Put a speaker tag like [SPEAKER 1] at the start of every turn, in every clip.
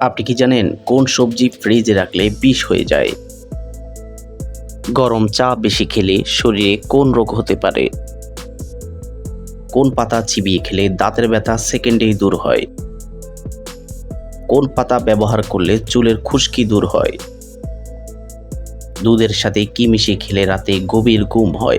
[SPEAKER 1] আপনি কি জানেন কোন সবজি ফ্রিজে রাখলে বিষ হয়ে যায়? গরম চা বেশি খেলে শরীরে কোন রোগ হতে পারে? কোন পাতা চিবিয়ে খেলে দাঁতের ব্যথা সেকেন্ডেই দূর হয়? কোন পাতা ব্যবহার করলে চুলের খুশকি দূর হয়? দুধের সাথে কি মিশিয়ে খেলে রাতে গভীর ঘুম হয়।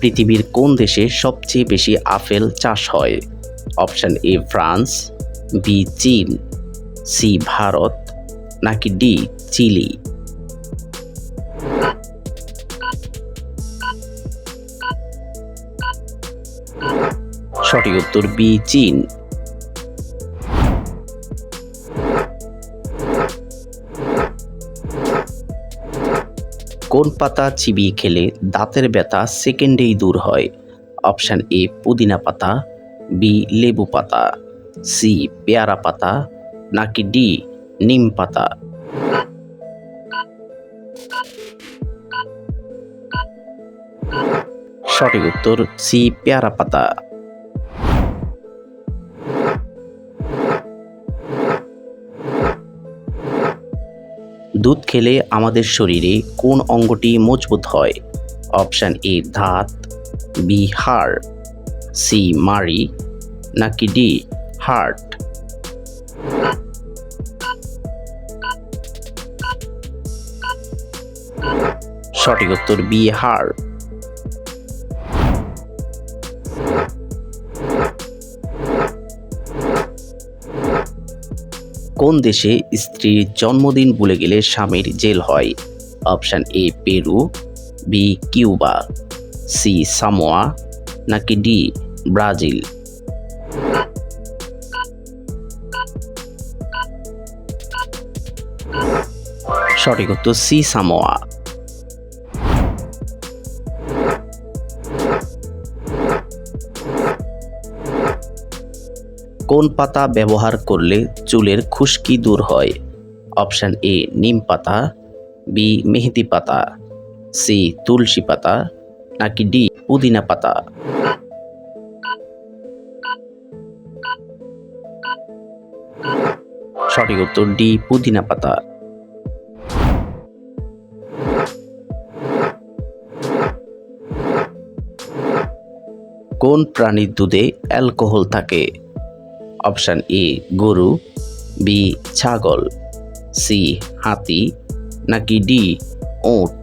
[SPEAKER 1] পৃথিবীর কোন দেশে সবচেয়ে বেশি আপেল চাষ হয়? অপশান এ, ফ্রান্স, বি, চীন, সি, ভারত, নাকি ডি, চিলি? সঠিক উত্তর, বি, চীন। কোন পাতা চিবিয়ে খেলে দাঁতের ব্যথা সেকেন্ডেই দূর হয়? অপশান এ, পুদিনা পাতা, বি, লেবু পাতা, সি, পেয়ারা পাতা, নাকি ডি, নিম পাতা? সঠিক উত্তর, সি, পেয়ারা পাতা। দুধ খেলে আমাদের শরীরে কোন অঙ্গটি মজবুত হয়? অপশান এ ধাত বি, হাড়, সি মারি নাকি ডি, হার্ট? সঠিক উত্তর বি, হাড়। কোন দেশে স্ত্রীর জন্মদিন ভুলে গেলে স্বামীর জেল হয়? Option A, Peru, B, Cuba, C, Samoa, নাকি ডি, ব্রাজিল? সঠিক উত্তর সি, সামোয়া। কোন পাতা ব্যবহার করলে চুলের খুশকি দূর হয়? অপশান এ, নিম পাতা, বি, মেহেদি পাতা, সি, তুলসী পাতা, নাকি ডি, পুদিনা পাতা? সঠিক উত্তর, ডি, পুদিনা পাতা। কোন প্রাণীর দুধে অ্যালকোহল থাকে? অপশান এ, গরু, বি, ছাগল, সি, হাতি, নাকি ডি ওট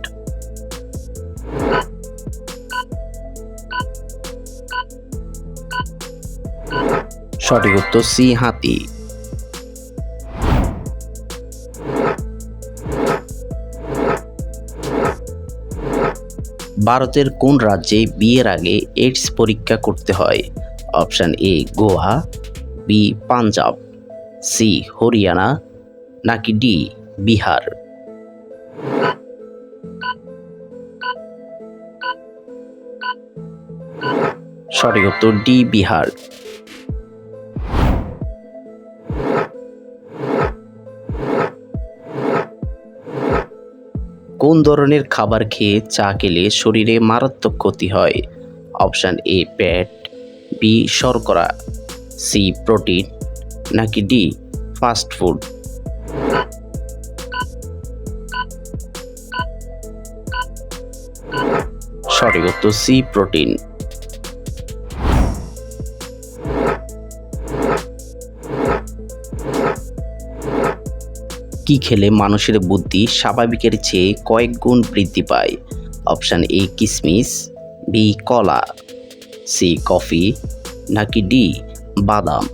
[SPEAKER 1] সঠিক উত্তর সি, হাতি। ভারতের কোন রাজ্যে বিয়ের আগে এইডস পরীক্ষা করতে হয়? Option A, Goa B, Punjab, C, Haryana, নাকি ডি, বিহার? সঠিক উত্তর ডি, বিহার। কোন ধরনের খাবার খেয়ে চা খেলে শরীরে মারাত্মক ক্ষতি হয়? অপশান এ প্যাট বি, শর্করা। সি প্রোটিন, নাকি ডি ফাস্ট ফুড? সঠিক উত্তর সি প্রোটিন। কি খেলে মানুষের বুদ্ধি স্বাভাবিকের চেয়ে কয়েক গুণ বৃদ্ধি পায়? অপশান এ, কিসমিস, বি, কলা, সি, কফি, নাকি ডি বাদাম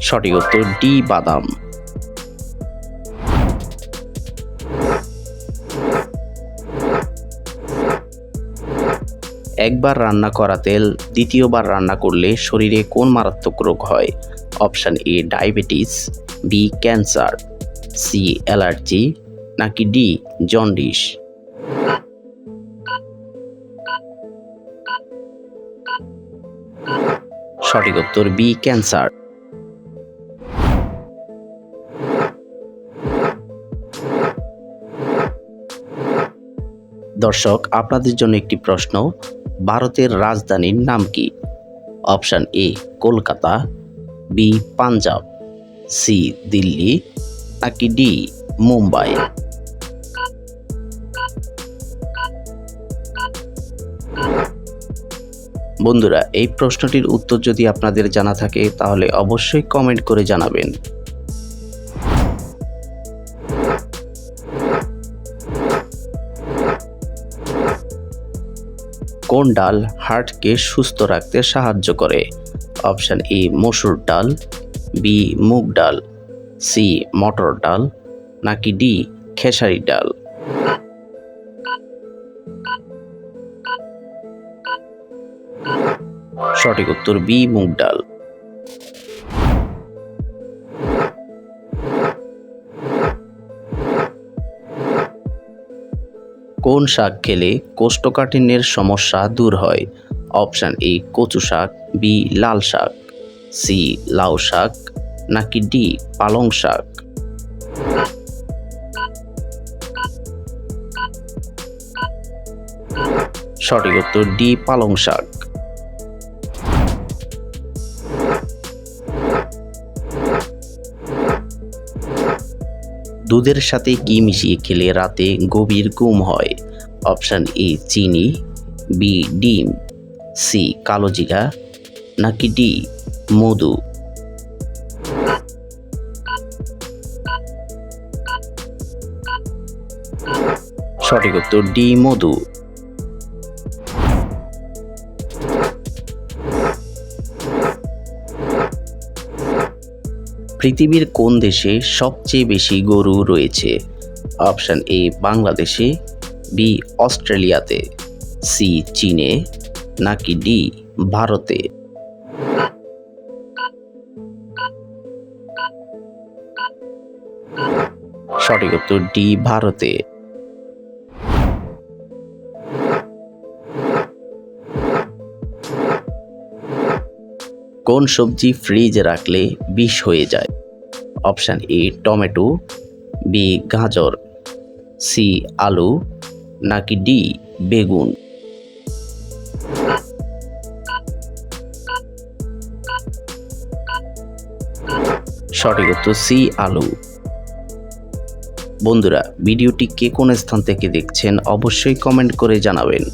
[SPEAKER 1] সঠিক উত্তর ডি, বাদাম। একবার রান্না করা তেল, দ্বিতীয়বার রান্না করলে শরীরে কোন মারাত্মক রোগ হয়? Option A, diabetes, B, cancer, C, allergy, নাকি ডি, জন্ডিস? সঠিক উত্তর বি, ক্যান্সার। দর্শক, আপনাদের জন্য একটি প্রশ্ন, ভারতের রাজধানীর নাম কি? Option A, Kolkata, B, Punjab, C, Delhi, নাকি ডি, মুম্বাই? বন্ধুরা, এই প্রশ্নটির উত্তর যদি আপনাদের জানা থাকে, তাহলে অবশ্যই কমেন্ট করে জানাবেন। কোন ডাল হার্টকে সুস্থ রাখতে সাহায্য করে? অপশান এ, মসুর ডাল, বি, মুগ ডাল, সি, মটর ডাল, নাকি ডি, খেসারি ডাল? সঠিক উত্তর বি, মুগ ডাল। কোন শাক খেলে কোষ্ঠকাঠিন্যের সমস্যা দূর হয়? অপশান এ, কচু শাক, বি, লাল শাক, সি, লাউ শাক, নাকি ডি, পালং শাক? সঠিক উত্তর ডি, পালং শাক। দুধের সাথে কি মিশিয়ে খেলে রাতে গভীর ঘুম হয়? অপশান এ, চিনি, বি, ডিম, সি, কালো জিরা, নাকি ডি, মধু? সঠিক উত্তর, ডি, মধু। পৃথিবীর কোন দেশে সবচেয়ে বেশি গরু রয়েছে? অপশান এ, বাংলাদেশে, বি, অস্ট্রেলিয়াতে, সি, চীনে, নাকি ডি, ভারতে? সঠিক উত্তর ডি, ভারতে। কোন সবজি ফ্রিজে রাখলে বিষ হয়ে যায়? অপশান এ, টমেটো, বি, গাজর, সি, আলু, নাকি ডি, বেগুন? সঠিক উত্তর সি, আলু। বন্ধুরা, ভিডিওটি কে কোন স্থান থেকে দেখছেন অবশ্যই কমেন্ট করে জানাবেন।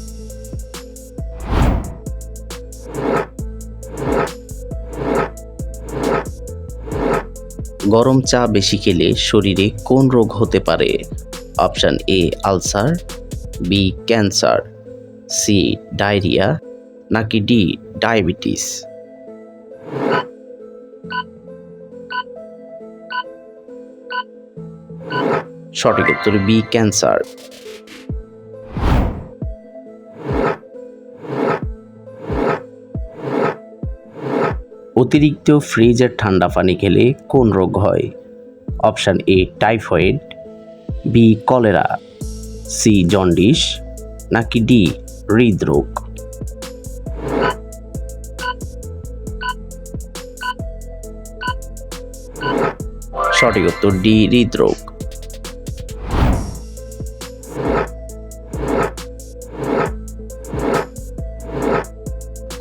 [SPEAKER 1] গরম চা বেশি খেলে শরীরে কোন রোগ হতে পারে? Option A, ulcer, B, cancer, C, diarrhoea, নাকি ডি, ডায়াবেটিস? সঠিক উত্তর বি, ক্যান্সার। অতিরিক্ত ফ্রিজের ঠান্ডা পানি খেলে কোন রোগ হয়? Option A, typhoid B cholera C jaundice, নাকি ডি হৃদরোগ। সঠিক উত্তর ডি হৃদরোগ।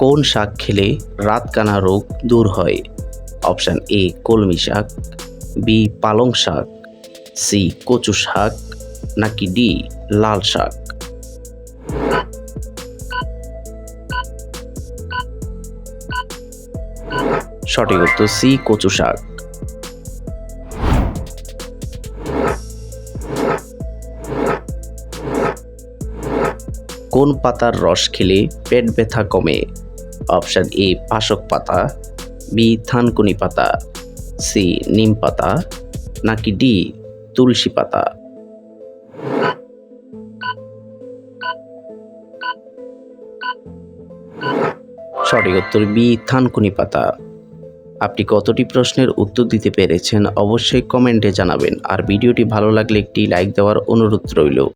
[SPEAKER 1] কোন শাক খেলে রাতকানা রোগ দূর হয়? অপশান এ, কলমি শাক, বি, পালং শাক, সি, কচু শাক, নাকি ডি, লাল শাক? সঠিক উত্তর সি, কচু শাক। কোন পাতার রস খেলে পেট ব্যথা কমে? অপশান এ পাশক পাতা, বি থানকুনি পাতা, সি নিম পাতা, নাকি ডি তুলসী পাতা? সঠিক উত্তর বি থানকুনি পাতা। আপনি কতটি প্রশ্নের উত্তর দিতে পেরেছেন অবশ্যই কমেন্টে জানাবেন। আর ভিডিওটি ভালো লাগলে একটি লাইক দেওয়ার অনুরোধ রইল।